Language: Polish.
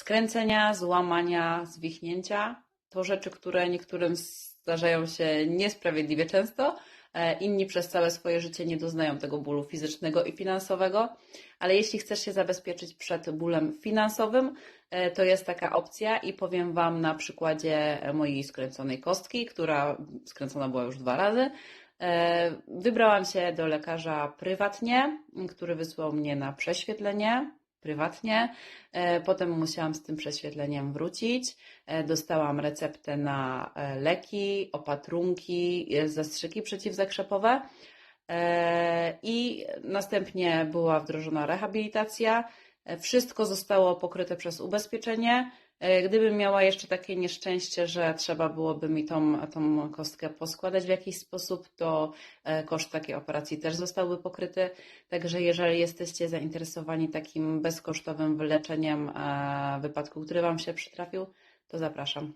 skręcenia, złamania, zwichnięcia. To rzeczy, które niektórym zdarzają się niesprawiedliwie często. E, Inni przez całe swoje życie nie doznają tego bólu fizycznego i finansowego, ale jeśli chcesz się zabezpieczyć przed bólem finansowym, e, to jest taka opcja i powiem Wam na przykładzie mojej skręconej kostki, która skręcona była już dwa razy. E, Wybrałam się do lekarza prywatnie, który wysłał mnie na prześwietlenie prywatnie. E, Potem musiałam z tym prześwietleniem wrócić. E, Dostałam receptę na e, leki, opatrunki, zastrzyki przeciwzakrzepowe. I następnie była wdrożona rehabilitacja. E, Wszystko zostało pokryte przez ubezpieczenie. E, Gdybym miała jeszcze takie nieszczęście, że trzeba byłoby mi tą, tą kostkę poskładać w jakiś sposób, to e, koszt takiej operacji też zostałby pokryty. Także jeżeli jesteście zainteresowani takim bezkosztowym wyleczeniem wypadku, który Wam się przytrafił, to zapraszam.